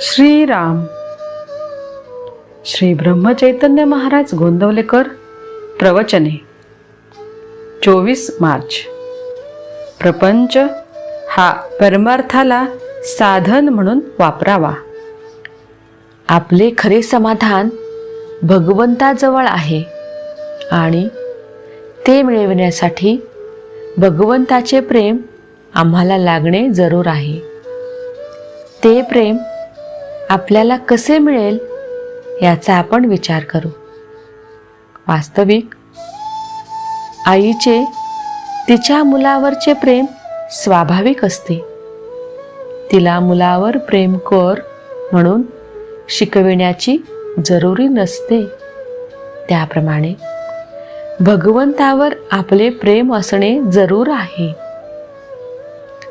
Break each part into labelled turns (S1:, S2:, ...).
S1: श्रीराम. श्री ब्रह्मचैतन्य महाराज गोंदवलेकर प्रवचने. चोवीस मार्च. प्रपंच हा परमार्थाला साधन म्हणून वापरावा.
S2: आपले खरे समाधान भगवंताजवळ आहे आणि ते मिळविण्यासाठी भगवंताचे प्रेम आम्हाला लागणे जरूर आहे. ते प्रेम आपल्याला कसे मिळेल याचा आपण विचार करू. वास्तविक आईचे तिच्या मुलावरचे प्रेम स्वाभाविक असते. तिला मुलावर प्रेम कर म्हणून शिकविण्याची जरुरी नसते. त्याप्रमाणे भगवंतावर आपले प्रेम असणे जरूर आहे.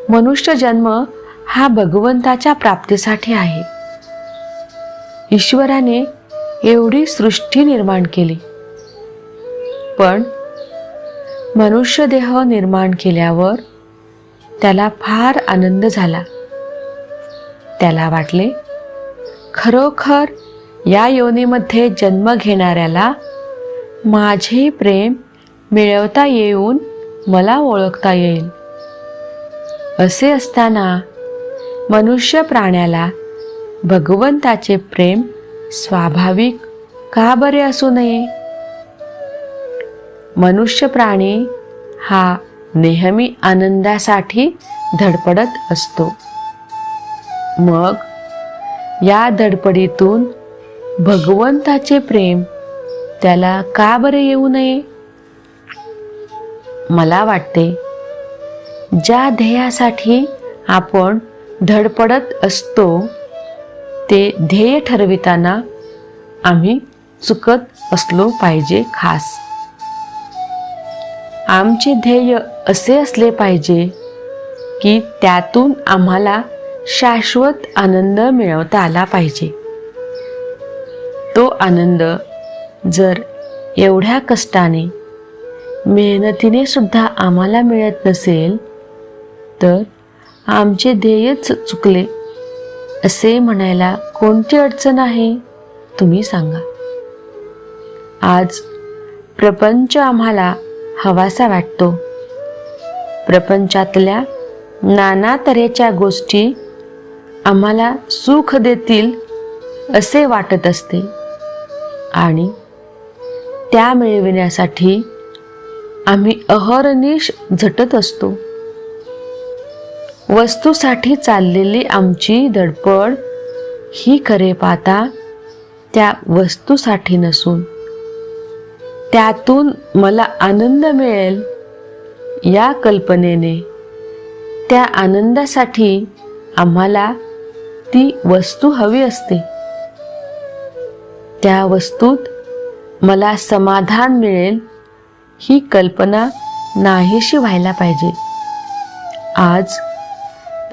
S2: मनुष्य जन्म हा भगवंताच्या प्राप्तीसाठी आहे. ईश्वराने एवढी सृष्टी निर्माण केली. पण मनुष्य देह निर्माण केल्यावर त्याला फार आनंद झाला. त्याला वाटले खरोखर या योनीमध्ये जन्म घेणाऱ्याला माझे प्रेम मिळवता येऊन मला ओळखता येईल. असे असताना मनुष्य प्राण्याला भगवंताचे प्रेम स्वाभाविक का बरे असू नये? मनुष्य प्राणी हा नेहमी आनंदासाठी धडपडत असतो. मग या धडपडीतून भगवंताचे प्रेम त्याला का बरे येऊ नये? मला वाटते ज्या ध्येयासाठी आपण धडपडत असतो ते ध्येय ठरविताना आम्ही चुकत असलो पाहिजे खास. आमचे ध्येय असे असले पाहिजे की त्यातून आम्हाला शाश्वत आनंद मिळवता आला पाहिजे. तो आनंद जर एवढ्या कष्टाने मेहनतीने सुद्धा आम्हाला मिळत नसेल तर आमचे ध्येयच चुकले. असे म्हणायला कोणती अडचण आहे तुम्ही सांगा. आज प्रपंच आम्हाला हवासा वाटतो. प्रपंचातल्या नाना तऱ्हेच्या गोष्टी आम्हाला सुख देतील असे वाटत असते. आणि त्या मिळविण्यासाठी आम्ही अहर्निश झटत असतो. वस्तूसाठी चाललेली आमची धडपड ही खरे पाहता त्या वस्तूसाठी नसून. त्यातून मला आनंद मिळेल या कल्पनेने. त्या आनंदासाठी आम्हाला ती वस्तू हवी असते. त्या वस्तूत मला समाधान मिळेल ही कल्पना नाहीशी व्हायला पाहिजे. आज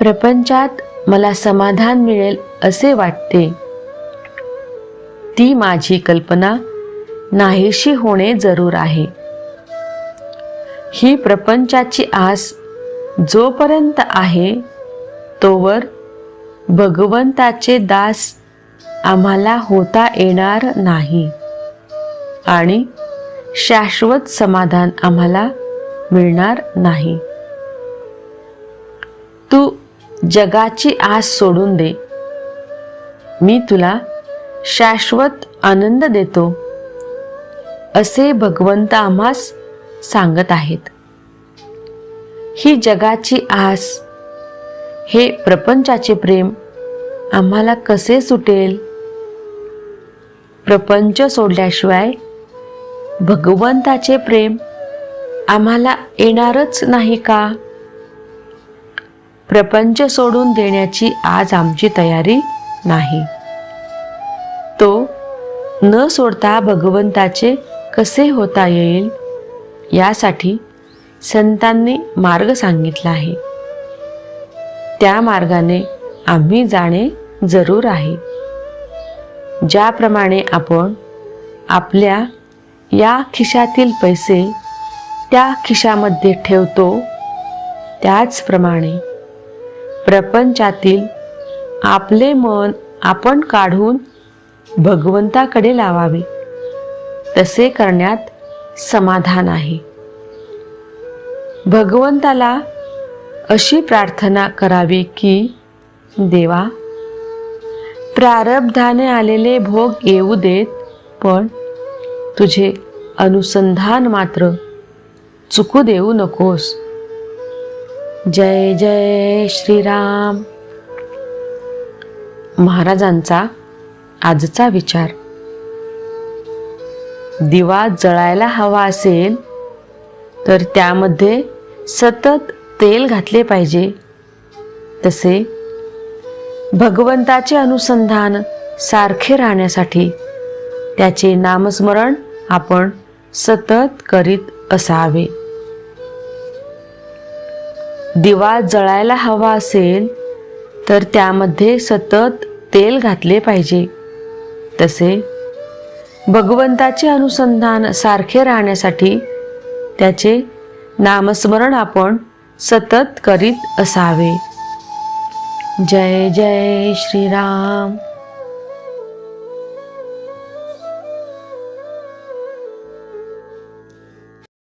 S2: प्रपंचात मला समाधान मिळेल असे वाटते. ती माझी कल्पना नाहीशी होणे जरूर आहे. ही प्रपंचाची आस जोपर्यंत आहे तोवर भगवंताचे दास आम्हाला होता येणार नाही आणि शाश्वत समाधान आम्हाला मिळणार नाही. तू जगाची आस सोडून दे. मी तुला शाश्वत आनंद देतो असे भगवंत आम्हास सांगत आहेत. ही जगाची आस हे प्रपंचाचे प्रेम आम्हाला कसे सुटेल? प्रपंच सोडल्याशिवाय भगवंताचे प्रेम आम्हाला येणारच नाही का? प्रपंच सोडून देण्याची आज आमची तयारी नाही. तो न सोडता भगवंताचे कसे होता येईल यासाठी संतांनी मार्ग सांगितला आहे. त्या मार्गाने आम्ही जाणे जरूर आहे. ज्याप्रमाणे आपण आपल्या या खिशातील पैसे त्या खिशामध्ये ठेवतो त्याचप्रमाणे प्रपंचातील आपले मन आपण काढून भगवंताकडे लावावे. तसे करण्यात समाधान आहे. भगवंताला अशी प्रार्थना करावी की देवा प्रारब्धाने आलेले भोग येऊ देत पण तुझे अनुसंधान मात्र चुकू देऊ नकोस. जय जय श्रीराम. महाराजांचा आजचा विचार. दिवा जळायला हवा असेल तर त्यामध्ये सतत तेल घातले पाहिजे. तसे भगवंताचे अनुसंधान सारखे राहण्यासाठी त्याचे नामस्मरण आपण सतत करीत असावे. दिवा जळायला हवा असेल तर त्यामध्ये सतत तेल घातले पाहिजे. तसे भगवंताचे अनुसंधान सारखे राहण्यासाठी त्याचे नामस्मरण आपण सतत करीत असावे. जय जय श्रीराम.